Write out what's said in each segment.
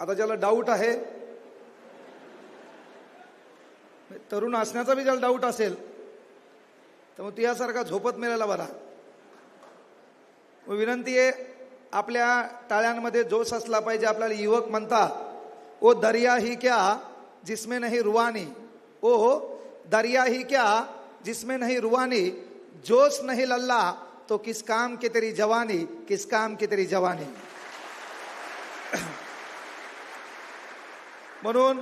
आता ज्याला डाऊट आहे तरुण असण्याचा बी ज्याला डाऊट असेल तर मग तुझ्यासारखा झोपत मिळाला बरा. मग विनंती आहे आपल्या टाळ्यांमध्ये जोश असला पाहिजे आपल्याला युवक म्हणतात ओ दर्या ही क्या जिसमे नाही रुवानी. ओ दर्या ही क्या जिसमे नाही रुवानी. जोश नाही लल्ला तो किस काम की तरी जवानी किस काम की तरी जवानी? म्हणून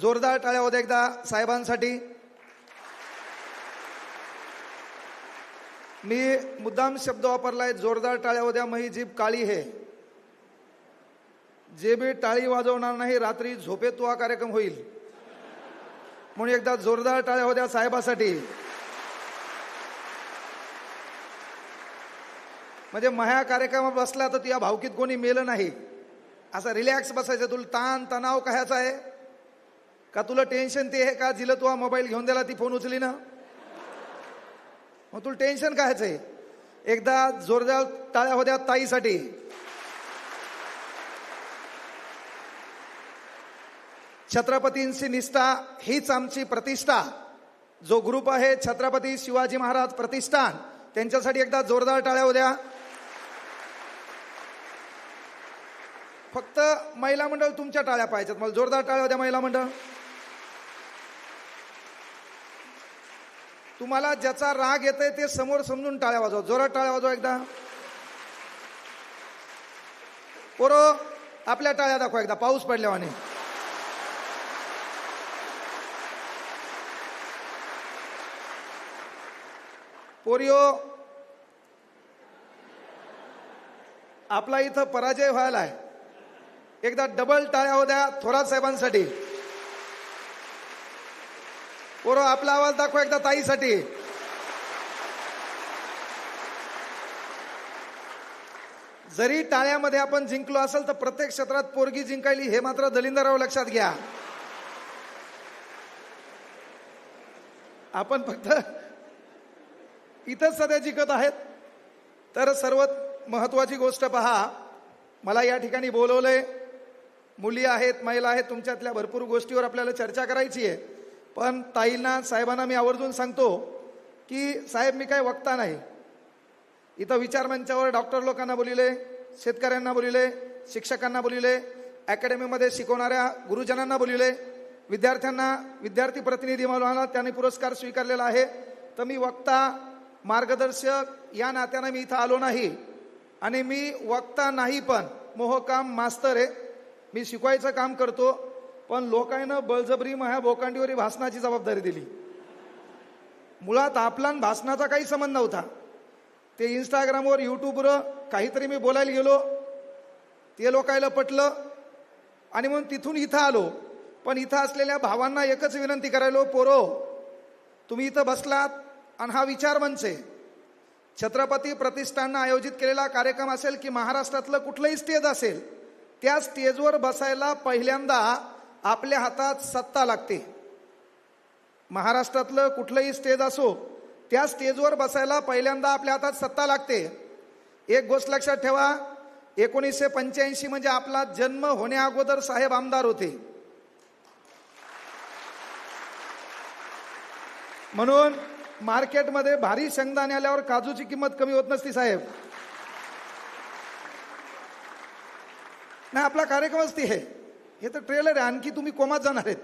जोरदार टाळ्या होत्या एकदा साहेबांसाठी. मी मुद्दाम शब्द वापरलाय जोरदार टाळ्या होत्या मही जीभ काळी हे. जे बी टाळी वाजवणार नाही रात्री झोपेत तो हा कार्यक्रम होईल. म्हणून एकदा जोरदार टाळ्या होत्या साहेबासाठी. म्हणजे मह्या कार्यक्रमात बसला तर तुझ्या भावकीत कोणी मेलं नाही. असं रिलॅक्स बसायचं तुला ताण तणाव कशाचा आहे? का तुला टेन्शन ते आहे? का जिला तुला मोबाईल घेऊन दिला ती फोन उचली ना मग तुला टेन्शन कायचं आहे? एकदा जोरदार टाळ्या होत्या ताईसाठी. छत्रपतींची निष्ठा हीच आमची प्रतिष्ठा. जो ग्रुप आहे छत्रपती शिवाजी महाराज प्रतिष्ठान त्यांच्यासाठी एकदा जोरदार टाळ्या होत्या. फक्त महिला मंडळ तुमच्या टाळ्या पाहिजेत मला जोरदार टाळ्या द्या महिला मंडळ. तुम्हाला ज्याचा राग येतोय ते समोर समजून टाळ्या वाजवा. जोरात टाळ्या वाजवा एकदा. पोरो आपल्या टाळ्या दाखवा एकदा. पाऊस पडल्यावाने. पोरिओ आपला इथं पराजय व्हायला आहे एकदा डबल टाळ्या होत्या थोरात साहेबांसाठी. पोरो आपला आवाज दाखवा एकदा ताईसाठी. जरी टाळ्यामध्ये आपण जिंकलो असेल तर प्रत्येक क्षेत्रात पोरगी जिंकायली हे मात्र दलिंदराव लक्षात घ्या. आपण फक्त इथंच सध्या जिंकत आहेत. तर सर्वात महत्वाची गोष्ट पहा. मला या ठिकाणी बोलवलंय मुली आहेत महिला आहेत तुमच्यातल्या भरपूर गोष्टीवर आपल्याला चर्चा करायची आहे. पण ताईंना साहेबांना मी आवर्जून सांगतो की साहेब मी काय वक्ता नाही. इथं विचारमंचावर डॉक्टर लोकांना बोलिले शेतकऱ्यांना बोलिले शिक्षकांना बोलिले अकॅडमीमध्ये शिकवणाऱ्या गुरुजनांना बोलिले विद्यार्थ्यांना विद्यार्थी प्रतिनिधी म्हणून त्यांनी पुरस्कार स्वीकारलेला आहे. तर मी वक्ता मार्गदर्शक या नात्यानं मी इथं आलो नाही. आणि मी वक्ता नाही पण मोहकाम मास्तर आहे. मी शिकवायचं काम करतो पण लोकांना बळजबरी माझ्या बोकांडीवरी भाषणाची जबाबदारी दिली. मुळात आपला भाषणाचा काही संबंध नव्हता. ते इंस्टाग्रामवर युट्यूबवर काहीतरी मी बोलायला गेलो. ते लोकायला पटलं. आणि म्हणून तिथून इथं आलो. पण इथं असलेल्या भावांना एकच विनंती करायलो पोरो तुम्ही इथं बसलात आणि हा विचार म्हणजे आहे छत्रपती प्रतिष्ठाननं आयोजित केलेला कार्यक्रम असेल की महाराष्ट्रातलं कुठलंही स्टेज असेल त्या स्टेजवर बसायला पहिल्यांदा आपल्या हातात सत्ता लागते. महाराष्ट्रातलं कुठलंही स्टेज असो त्या स्टेजवर बसायला पहिल्यांदा आपल्या हातात सत्ता लागते. एक गोष्ट लक्षात ठेवा एकोणीसशे पंच्याऐंशी म्हणजे आपला जन्म होण्या अगोदर साहेब आमदार होते. म्हणून मार्केटमध्ये भारी शेंगदाणे आल्यावर काजूची किंमत कमी होत नसती साहेब. नाही आपला कार्यक्रमच ती आहे हे तर ट्रेलर आहे आणखी तुम्ही कोमात जाणार आहेत.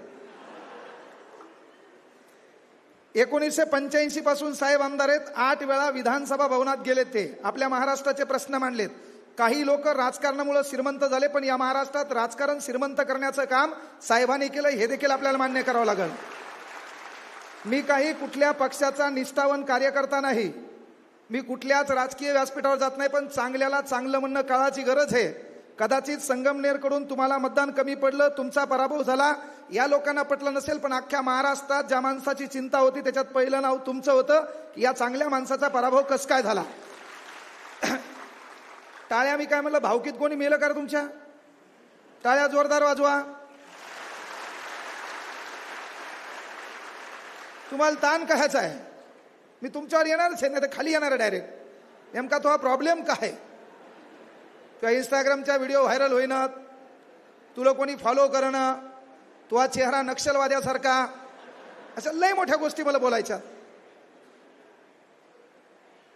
एकोणीसशे पंच्याऐंशी पासून साहेब आमदार आहेत. आठ वेळा विधानसभा भवनात गेलेत ते. आपल्या महाराष्ट्राचे प्रश्न मांडलेत. काही लोक राजकारणामुळे श्रीमंत झाले पण या महाराष्ट्रात राजकारण श्रीमंत करण्याचं काम साहेबांनी केलं. हे देखील आपल्याला मान्य करावं लागेल. मी काही कुठल्या पक्षाचा निष्ठावन कार्यकर्ता नाही. मी कुठल्याच राजकीय व्यासपीठावर जात नाही पण चांगल्याला चांगलं म्हणणं काळाची गरज आहे. कदाचित संगमनेरकडून तुम्हाला मतदान कमी पडलं तुमचा पराभव झाला. या लोकांना पटलं नसेल पण अख्ख्या महाराष्ट्रात ज्या माणसाची चिंता होती त्याच्यात पहिलं नाव तुमचं होतं की या चांगल्या माणसाचा पराभव कस काय झाला? टाळ्या मी काय म्हणलं भावकीत कोणी मेलं का तुमच्या? टाळ्या जोरदार वाजवा. तुम्हाला ताण कशाचा आहे? मी तुमच्यावर येणारच आहे नाही तर खाली येणार आहे डायरेक्ट नेमका तो हा प्रॉब्लेम काय किंवा इंस्टाग्रामच्या व्हिडिओ व्हायरल होईनात? तुला कोणी फॉलो करणं? तुझा चेहरा नक्षलवाद्यासारखा? अशा लय मोठ्या गोष्टी मला बोलायच्या.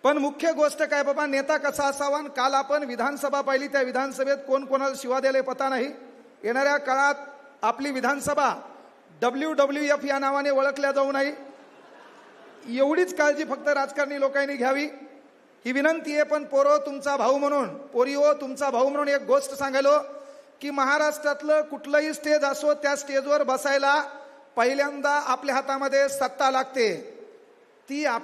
पण मुख्य गोष्ट काय बाबा नेता कसा असावा आणि काल आपण विधानसभा पाहिली त्या विधानसभेत कोण कोणाला शिवा द्यायला पता नाही. येणाऱ्या काळात आपली विधानसभा डब्ल्यू डब्ल्यू एफ या नावाने ओळखल्या जाऊ नाही. एवढीच काळजी फक्त राजकारणी लोकांनी घ्यावी. ही विनंती आहे पण पोरो तुमचा भाऊ म्हणून पोरिओ तुमचा भाऊ म्हणून एक गोष्ट सांगायलो की महाराष्ट्रातलं कुठलंही स्टेज असो त्या स्टेजवर बसायला पहिल्यांदा आपल्या हातामध्ये सत्ता लागते. ती आप